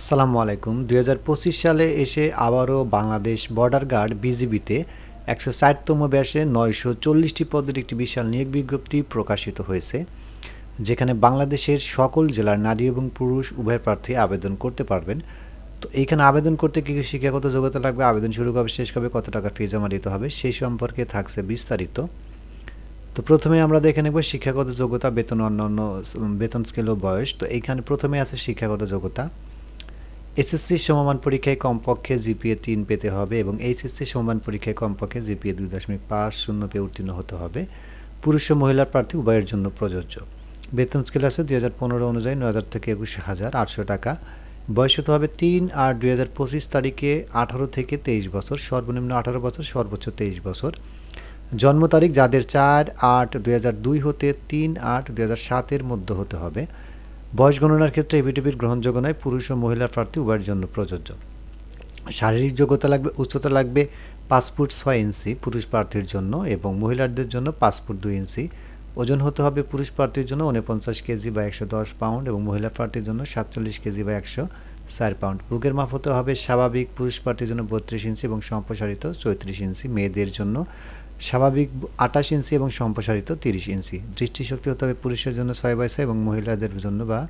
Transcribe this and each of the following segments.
আসসালামু আলাইকুম। দুই হাজার পঁচিশ সালে এসে আবারও বাংলাদেশ বর্ডার গার্ড বিজিবিতে একশো ষাটতম ব্যাসে নয়শো চল্লিশটি পদের একটি বিশাল নিয়োগ বিজ্ঞপ্তি প্রকাশিত হয়েছে, যেখানে বাংলাদেশের সকল জেলার নারী এবং পুরুষ উভয় প্রার্থী আবেদন করতে পারবেন। তো এইখানে আবেদন করতে কী কী শিক্ষাগত যোগ্যতা লাগবে, আবেদন শুরু কবে, শেষ কবে, কত টাকা ফি জমা দিতে হবে, সেই সম্পর্কে থাকছে বিস্তারিত। তো প্রথমে আমরা দেখে নেব শিক্ষাগত যোগ্যতা, বেতন অন্যান্য বেতন স্কেল ও বয়স। তো এইখানে প্রথমে আছে শিক্ষাগত যোগ্যতা। এসএসসি সমমান পরীক্ষায় কমপক্ষে জিপিএ তিন পেতে হবে এবং এইচএসসি সমমান পরীক্ষায় কমপক্ষে জিপিএ দুই দশমিক পাঁচ শূন্য পেয়ে উত্তীর্ণ হতে হবে। পুরুষ ও মহিলার প্রার্থী উভয়ের জন্য প্রযোজ্য। বেতন স্কেল আছে দুই হাজার পনেরো অনুযায়ী নয় হাজার থেকে একুশ হাজার আটশো টাকা। বয়স হতে হবে তিন আট দুই হাজার পঁচিশ তারিখে আঠারো থেকে তেইশ বছর, সর্বনিম্ন আঠারো বছর, সর্বোচ্চ তেইশ বছর। জন্ম তারিখ যাদের চার আট দুই হাজার দুই হতে তিন আট দুই হাজার সাতের মধ্যে হতে হবে। বয়স গণনার ক্ষেত্রে এবিটিভির গ্রহণযোগ্য নয়, পুরুষ ও মহিলা প্রার্থী উভয়ের জন্য প্রযোজ্য। শারীরিক যোগ্যতা লাগবে, উচ্চতা লাগবে পাঁচ ফুট ছয় ইঞ্চি পুরুষ প্রার্থীর জন্য এবং মহিলাদের জন্য পাঁচ ফুট দুই ইঞ্চি। ওজন হতে হবে পুরুষ প্রার্থীর জন্য উনপঞ্চাশ কেজি বা একশো দশ পাউন্ড এবং মহিলা প্রার্থীর জন্য সাতচল্লিশ কেজি বা একশো চার পাউন্ড। বুকের মাপ হতে হবে স্বাভাবিক, পুরুষ প্রার্থীর জন্য বত্রিশ ইঞ্চি এবং সম্প্রসারিত চৌত্রিশ ইঞ্চি। মেয়েদের জন্য স্বাভাবিক আঠাশ ইঞ্চি এবং সম্প্রসারিত তিরিশ ইঞ্চি। দৃষ্টিশক্তি হতে হবে পুরুষের জন্য ছয় বাই ছয় এবং মহিলাদের জন্য বা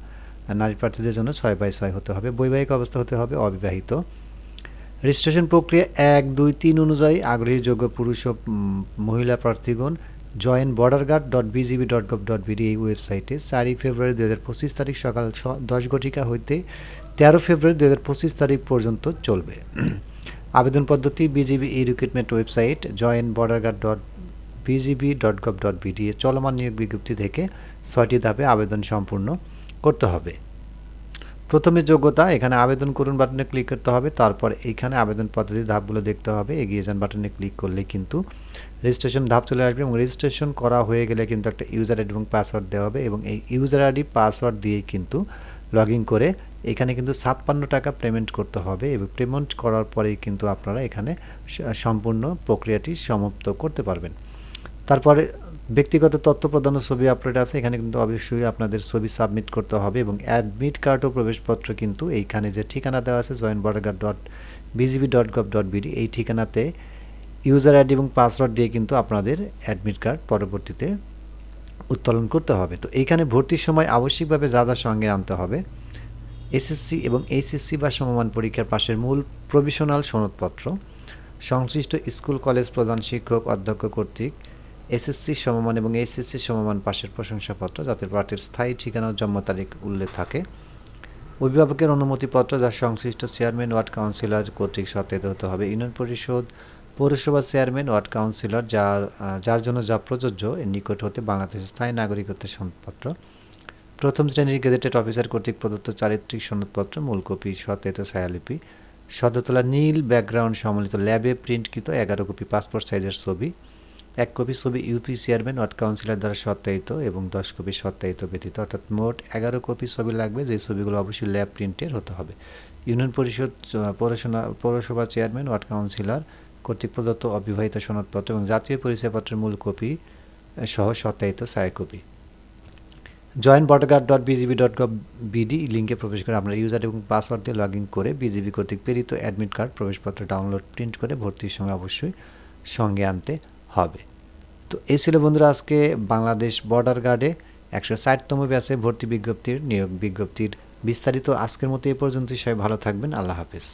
নারী প্রার্থীদের জন্য ছয় বাই ছয় হতে হবে। বৈবাহিক অবস্থা হতে হবে অবিবাহিত। রেজিস্ট্রেশন প্রক্রিয়া এক, দুই, তিন অনুযায়ী আগ্রহী যোগ্য পুরুষ ও মহিলা প্রার্থীগণ join border guard dot BGB dot gov dot BD এই ওয়েবসাইটে। চারই ফেব্রুয়ারি দু হাজার পঁচিশ তারিখ সকাল দশ ঘটিকা হইতে তেরো ফেব্রুয়ারি দু হাজার পঁচিশ তারিখ পর্যন্ত চলবে। আবেদন পদ্ধতি BGB e recruitment website join border guard dot BGB dot gov dot BD চলমান নিয়োগ বিজ্ঞপ্তি থেকে ছয়টি ধাপে আবেদন সম্পূর্ণ করতে হবে। প্রথমে যোগ্যতা, এখানে আবেদন করুন বাটনে ক্লিক করতে হবে, তারপর এইখানে আবেদন পদ্ধতির ধাপগুলো দেখতে হবে, এগিয়ে যান বাটনে ক্লিক করলে কিন্তু রেজিস্ট্রেশন ধাপ চলে আসবে এবং রেজিস্ট্রেশন করা হয়ে গেলে কিন্তু একটা ইউজার আইডি এবং পাসওয়ার্ড দেওয়া হবে এবং এই ইউজার আইডি পাসওয়ার্ড দিয়েই কিন্তু লগ ইন করে এখানে কিন্তু ছাপ্পান্ন টাকা পেমেন্ট করতে হবে। এবং পেমেন্ট করার পরেই কিন্তু আপনারা এখানে সম্পূর্ণ প্রক্রিয়াটি সমাপ্ত করতে পারবেন। তারপরে ব্যক্তিগত তথ্য প্রদান ছবি আপলোড আছে। এখানে কিন্তু অবশ্যই আপনাদের ছবি সাবমিট করতে হবে এবং অ্যাডমিট কার্ড ও প্রবেশপত্র কিন্তু এইখানে যে ঠিকানা দেওয়া আছে joint border dot BGB dot gov dot BD এই ঠিকানাতে ইউজার আইডি এবং পাসওয়ার্ড দিয়ে কিন্তু আপনাদের অ্যাডমিট কার্ড পরবর্তীতে উত্তোলন করতে হবে। তো এইখানে ভর্তির সময় আবশ্যিকভাবে যা যা সঙ্গে আনতে হবে, এসএসসি এবং এইচএসসি বা সমমান পরীক্ষার পাশের মূল প্রভিশনাল সনদপত্র, সংশ্লিষ্ট স্কুল, কলেজ প্রধান শিক্ষক, অধ্যক্ষ কর্তৃক এসএসসি সমমান এবং এইচএসসি সমমান পাশের প্রশংসাপত্র যাতে প্রার্থীর স্থায়ী ঠিকানা জন্ম তারিখ উল্লেখ থাকে। অভিভাবকের অনুমতিপত্র যা সংশ্লিষ্ট চেয়ারম্যান, ওয়ার্ড কাউন্সিলর কর্তৃক সত্যায়িত হতে হবে। ইউনিয়ন পরিষদ পৌরসভা চেয়ারম্যান, ওয়ার্ড কাউন্সিলর, যার যার জন্য যা প্রযোজ্য, এর নিকট হতে বাংলাদেশের স্থায়ী নাগরিকত্বের সনদপত্র প্রথম শ্রেণির গেজেটেড অফিসার কর্তৃক প্রদত্ত চারিত্রিক সনদপত্র, মূল কপি সত্যায়িত ছায়ালিপি। সদ্যতলা নীল ব্যাকগ্রাউন্ড সম্মিলিত ল্যাবে প্রিন্টকৃত এগারো কপি পাসপোর্ট সাইজের ছবি, এক কপি ছবি ইউপি চেয়ারম্যান ওয়ার্ড কাউন্সিলর দ্বারা সত্যায়িত এবং দশ কপি সত্যায়িত ব্যতীত। অর্থাৎ মোট এগারো কপি ছবি লাগবে, যে ছবিগুলো অবশ্যই ল্যাব প্রিন্টের হতে হবে। ইউনিয়ন পরিষদ পৌরসভা পৌরসভা চেয়ারম্যান, ওয়ার্ড কাউন্সিলর কর্তৃক প্রদত্ত অবিবাহিত সনদপত্র এবং জাতীয় পরিচয়পত্রের মূল কপি সহ সত্যায়িত ছায়া copy join border dot BGB dot gov BD লিঙ্কে প্রবেশ করে আপনার ইউজার এবং পাসওয়ার্ড দিয়ে লগ ইন করে বিজিবি কর্তৃক প্রেরিত অ্যাডমিট কার্ড প্রবেশপত্র ডাউনলোড প্রিন্ট করে ভর্তির সময় অবশ্যই সঙ্গে আনতে হবে। তো এই ছিল বন্ধুরা আজকে বাংলাদেশ বর্ডার গার্ডে একশো ষাটতম ব্যাচে ভর্তি বিজ্ঞপ্তির নিয়োগ বিজ্ঞপ্তির বিস্তারিত আজকের মতো এ পর্যন্তই। সবাই ভালো থাকবেন। আল্লাহ হাফেজ।